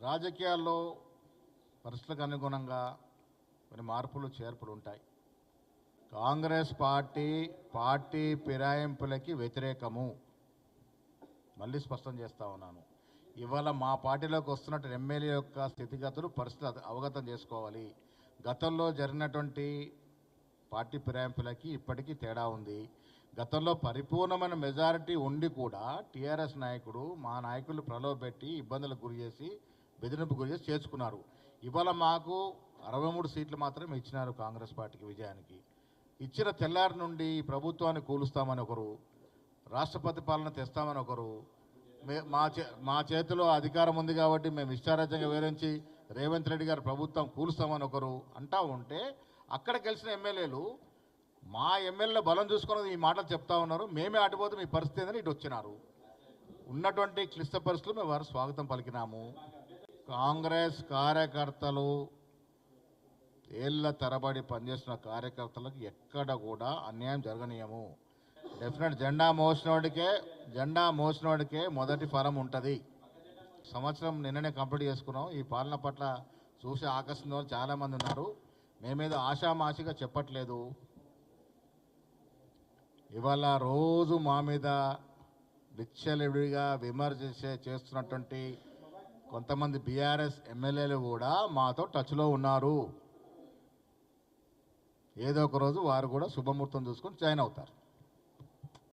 రాజకీయాల్లో పరిస్థితులకు అనుగుణంగా కొన్ని మార్పులు చేర్పులు ఉంటాయి. కాంగ్రెస్ పార్టీ పార్టీ ఫిరాయింపులకి వ్యతిరేకము. మళ్ళీ స్పష్టం చేస్తా ఉన్నాను. ఇవాళ మా పార్టీలోకి వస్తున్నట్టు ఎమ్మెల్యే యొక్క స్థితిగతులు పరిస్థితులు అవగతం చేసుకోవాలి. గతంలో జరిగినటువంటి పార్టీ ఫిరాయింపులకి ఇప్పటికీ తేడా ఉంది. గతంలో పరిపూర్ణమైన మెజారిటీ ఉండి కూడా టీఆర్ఎస్ నాయకుడు మా నాయకులు ప్రలోభపెట్టి ఇబ్బందులకు గురి చేసి బెదిరింపు గురి చేసి చేర్చుకున్నారు. ఇవాళ మాకు అరవై మూడు సీట్లు మాత్రమే ఇచ్చినారు కాంగ్రెస్ పార్టీకి విజయానికి. ఇచ్చిన తెల్లారి నుండి ప్రభుత్వాన్ని కూలుస్తామని ఒకరు రాష్ట్రపతి పాలన తెస్తామని ఒకరు మే- మా చే మా చేతిలో అధికారం ఉంది కాబట్టి మేము ఇష్టారాజ్యంగా వివరించి రేవంత్ రెడ్డి గారు ప్రభుత్వం కూలుస్తామని ఒకరు అంటా ఉంటే అక్కడ గెలిచిన ఎమ్మెల్యేలు మా ఎమ్మెల్యే బలం చూసుకుని ఈ మాటలు చెప్తా ఉన్నారు. మేమే అటుపోతే మీ పరిస్థితి ఏందని ఇటు వచ్చినారు. ఉన్నటువంటి క్లిష్ట పరిస్థితులు మేము వారు స్వాగతం పలికినాము. కాంగ్రెస్ కార్యకర్తలు ఏళ్ళ తరబడి పనిచేస్తున్న కార్యకర్తలకు ఎక్కడ కూడా అన్యాయం జరగనీయము. డెఫినెట్ జెండా మోసినోడికే జెండా మోసినోడికే మొదటి ఫలం ఉంటుంది. సంవత్సరం నిన్ననే కంప్లీట్ చేసుకున్నాం. ఈ పాలన పట్ల చూసి ఆకర్షణ చాలామంది ఉన్నారు. మేమేదో ఆషామాషిగా చెప్పట్లేదు. ఇవాళ రోజు మా మీద విచ్చలవిడిగా విమర్శించే చేస్తున్నటువంటి కొంతమంది బీఆర్ఎస్ ఎమ్మెల్యేలు కూడా మాతో టచ్లో ఉన్నారు. ఏదో ఒక రోజు వారు కూడా శుభముహూర్తం చూసుకొని జాయిన్ అవుతారు.